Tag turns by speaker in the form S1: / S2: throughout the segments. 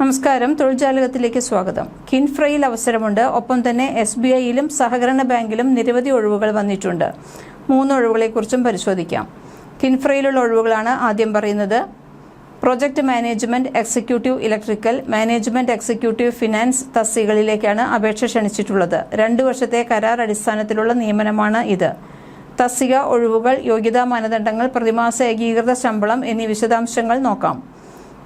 S1: നമസ്കാരം. തൊഴിൽജാലകത്തിലേക്ക് സ്വാഗതം. കിൻഫ്രയിൽ അവസരമുണ്ട്. ഒപ്പം തന്നെ എസ് ബി ഐയിലും സഹകരണ ബാങ്കിലും നിരവധി ഒഴിവുകൾ വന്നിട്ടുണ്ട്. മൂന്ന് ഒഴിവുകളെക്കുറിച്ചും പരിശോധിക്കാം. കിൻഫ്രയിലുള്ള ഒഴിവുകളാണ് ആദ്യം പറയുന്നത്. Project management executive electrical management executive finance തസ്തികളിലേക്കാണ് അപേക്ഷ ക്ഷണിച്ചിട്ടുള്ളത്. രണ്ടു വർഷത്തെ കരാർ അടിസ്ഥാനത്തിലുള്ള നിയമനമാണ് ഇത്. തസ്തിക ഒഴിവുകൾ യോഗ്യതാ മാനദണ്ഡങ്ങൾ പ്രതിമാസ ഏകീകൃത ശമ്പളം എന്നീ വിശദാംശങ്ങൾ നോക്കാം.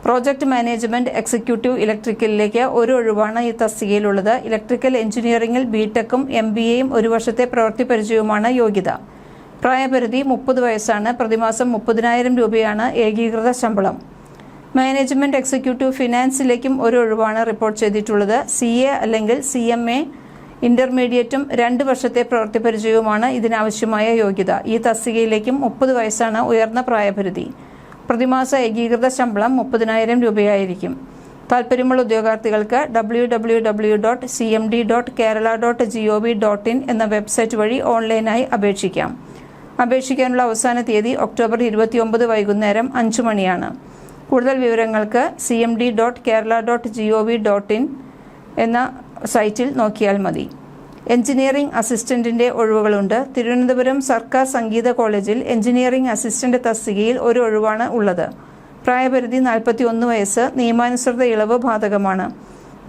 S1: പ്രോജക്ട് മാനേജ്മെന്റ് എക്സിക്യൂട്ടീവ് ഇലക്ട്രിക്കലിലേക്ക് ഒരു ഒഴിവാണ് ഈ തസ്തികയിലുള്ളത്. ഇലക്ട്രിക്കൽ എഞ്ചിനീയറിംഗിൽ ബിടെക്കും എം ബി എയും ഒരു വർഷത്തെ പ്രവൃത്തി പരിചയവുമാണ് യോഗ്യത. പ്രായപരിധി മുപ്പത് വയസ്സാണ്. പ്രതിമാസം മുപ്പതിനായിരം രൂപയാണ് ഏകീകൃത ശമ്പളം. മാനേജ്മെന്റ് എക്സിക്യൂട്ടീവ് ഫിനാൻസിലേക്കും ഒരു ഒഴിവാണ് റിപ്പോർട്ട് ചെയ്തിട്ടുള്ളത്. സി എ അല്ലെങ്കിൽ സി എം എ ഇന്റർമീഡിയറ്റും രണ്ട് വർഷത്തെ പ്രവൃത്തി പരിചയവുമാണ് ഇതിനാവശ്യമായ യോഗ്യത. ഈ തസ്തികയിലേക്കും മുപ്പത് വയസ്സാണ് ഉയർന്ന പ്രായപരിധി. പ്രതിമാസ ഏകീകൃത ശമ്പളം മുപ്പതിനായിരം രൂപയായിരിക്കും. താല്പര്യമുള്ള ഉദ്യോഗാർത്ഥികൾക്ക് W W W dot C M D dot Kerala dot G O V dot in എന്ന വെബ്സൈറ്റ് വഴി ഓൺലൈനായി അപേക്ഷിക്കാം. അപേക്ഷിക്കാനുള്ള അവസാന തീയതി ഒക്ടോബർ ഇരുപത്തിയൊമ്പത് വൈകുന്നേരം അഞ്ച് മണിയാണ്. കൂടുതൽ വിവരങ്ങൾക്ക് C M D dot Kerala dot G O V dot in എന്ന സൈറ്റിൽ നോക്കിയാൽ മതി. എഞ്ചിനീയറിംഗ് അസിസ്റ്റന്റിന്റെ ഒഴിവുകളുണ്ട്. തിരുവനന്തപുരം സർക്കാർ സംഗീത കോളേജിൽ എഞ്ചിനീയറിംഗ് അസിസ്റ്റന്റ് തസ്തികയിൽ ഒരു ഒഴിവാണ് ഉള്ളത്. പ്രായപരിധി നാൽപ്പത്തി ഒന്ന് വയസ്സ് നിയമാനുസൃത ഇളവ് ബാധകമാണ്.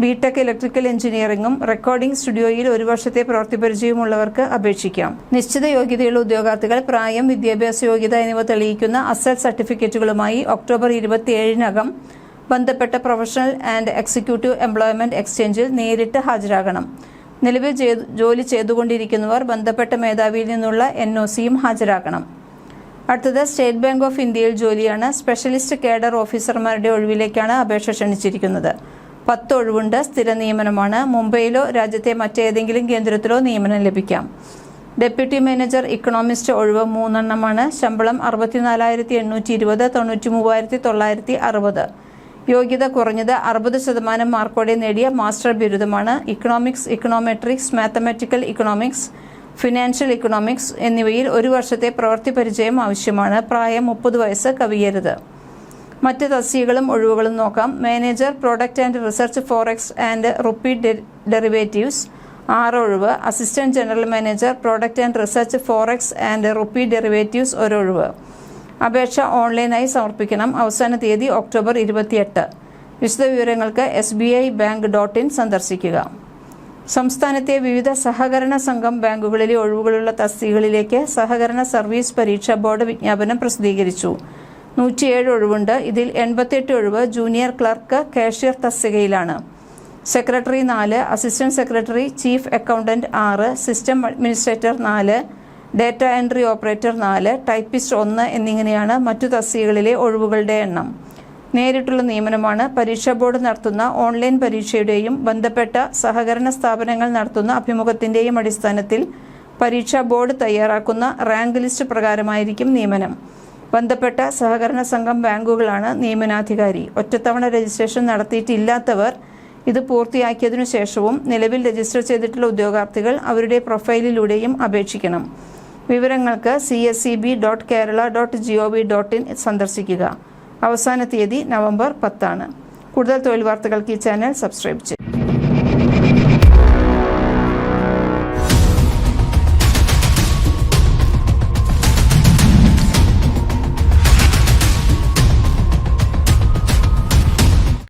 S1: ബിടെക് ഇലക്ട്രിക്കൽ എഞ്ചിനീയറിംഗും റെക്കോർഡിംഗ് സ്റ്റുഡിയോയിൽ ഒരു വർഷത്തെ പ്രവൃത്തി പരിചയമുള്ളവർക്ക് അപേക്ഷിക്കാം. നിശ്ചിത യോഗ്യതയുള്ള ഉദ്യോഗാർത്ഥികൾ പ്രായം വിദ്യാഭ്യാസ യോഗ്യത എന്നിവ തെളിയിക്കുന്ന അസൽ സർട്ടിഫിക്കറ്റുകളുമായി ഒക്ടോബർ ഇരുപത്തിയേഴിനകം ബന്ധപ്പെട്ട പ്രൊഫഷണൽ ആൻഡ് എക്സിക്യൂട്ടീവ് എംപ്ലോയ്മെന്റ് എക്സ്ചേഞ്ചിൽ നേരിട്ട് ഹാജരാകണം. നിലവിൽ ജോലി ചെയ്തുകൊണ്ടിരിക്കുന്നവർ ബന്ധപ്പെട്ട മേധാവിയിൽ നിന്നുള്ള എൻ ഒ സിയും ഹാജരാക്കണം. അടുത്തത് സ്റ്റേറ്റ് ബാങ്ക് ഓഫ് ഇന്ത്യയിൽ ജോലിയാണ്. സ്പെഷ്യലിസ്റ്റ് കേഡർ ഓഫീസർമാരുടെ ഒഴിവിലേക്കാണ് അപേക്ഷ ക്ഷണിച്ചിരിക്കുന്നത്. പത്ത് ഒഴിവുണ്ട് സ്ഥിര നിയമനമാണ്. മുംബൈയിലോ രാജ്യത്തെ മറ്റേതെങ്കിലും കേന്ദ്രത്തിലോ നിയമനം ലഭിക്കാം. ഡെപ്യൂട്ടി മാനേജർ ഇക്കണോമിസ്റ്റ് ഒഴിവ് മൂന്നെണ്ണമാണ്. ശമ്പളം അറുപത്തിനാലായിരത്തി എണ്ണൂറ്റി ഇരുപത് തൊണ്ണൂറ്റി മൂവായിരത്തി തൊള്ളായിരത്തി അറുപത്. യോഗ്യത കുറഞ്ഞത് അറുപത് ശതമാനം മാർക്കോടെ നേടിയ master ബിരുദമാണ് economics econometrics mathematical economics financial economics എന്നിവയിൽ ഒരു വർഷത്തെ പ്രവൃത്തി പരിചയം ആവശ്യമാണ്. പ്രായം മുപ്പത് വയസ്സ് കവിയരുത്. മറ്റ് തസ്തികകളും ഒഴിവുകളും നോക്കാം. Manager product and research forex and rupee derivatives ആറ് ഒഴിവ്. Assistant general manager product and research forex and rupee derivatives ഒരൊഴിവ് അപേക്ഷ ഓൺലൈനായി സമർപ്പിക്കണം. അവസാന തീയതി ഒക്ടോബർ ഇരുപത്തിയെട്ട്. വിശദവിവരങ്ങൾക്ക് S B I bank dot in സന്ദർശിക്കുക. സംസ്ഥാനത്തെ വിവിധ സഹകരണ സംഘം ബാങ്കുകളിലെ ഒഴിവുകളുള്ള തസ്തികകളിലേക്ക് സഹകരണ സർവീസ് പരീക്ഷാ ബോർഡ് വിജ്ഞാപനം പ്രസിദ്ധീകരിച്ചു. നൂറ്റിയേഴ് ഒഴിവുണ്ട്. ഇതിൽ എൺപത്തിയെട്ട് ഒഴിവ് ജൂനിയർ ക്ലർക്ക് കാഷ്യർ തസ്തികയിലാണ്. സെക്രട്ടറി നാല് അസിസ്റ്റന്റ് സെക്രട്ടറി ചീഫ് അക്കൗണ്ടന്റ് ആറ് സിസ്റ്റം അഡ്മിനിസ്ട്രേറ്റർ നാല് ഡാറ്റ എൻട്രി ഓപ്പറേറ്റർ നാല് ടൈപ്പിസ്റ്റ് ഒന്ന് എന്നിങ്ങനെയാണ് മറ്റു തസ്തികകളിലെ ഒഴിവുകളുടെ എണ്ണം. നേരിട്ടുള്ള നിയമനമാണ് പരീക്ഷാ ബോർഡ് നടത്തുന്ന ഓൺലൈൻ പരീക്ഷയുടെയും ബന്ധപ്പെട്ട സഹകരണ സ്ഥാപനങ്ങൾ നടത്തുന്ന അഭിമുഖത്തിന്റെയും അടിസ്ഥാനത്തിൽ പരീക്ഷാ ബോർഡ് തയ്യാറാക്കുന്ന റാങ്ക് ലിസ്റ്റ് പ്രകാരമായിരിക്കും നിയമനം. ബന്ധപ്പെട്ട സഹകരണ സംഘം ബാങ്കുകളാണ് നിയമനാധികാരി. ഒറ്റത്തവണ രജിസ്ട്രേഷൻ നടത്തിയിട്ടില്ലാത്തവർ ഇത് പൂർത്തിയാക്കിയതിനു ശേഷവും നിലവിൽ രജിസ്റ്റർ ചെയ്തിട്ടുള്ള ഉദ്യോഗാർത്ഥികൾ അവരുടെ പ്രൊഫൈലിലൂടെയും അപേക്ഷിക്കണം. വിവരങ്ങൾക്ക് C S C B dot Kerala dot G O V dot in സന്ദർശിക്കുക. അവസാന തീയതി നവംബർ പത്താണ്. കൂടുതൽ തൊഴിൽ വാർത്തകൾക്ക് ഈ ചാനൽ സബ്സ്ക്രൈബ് ചെയ്യും.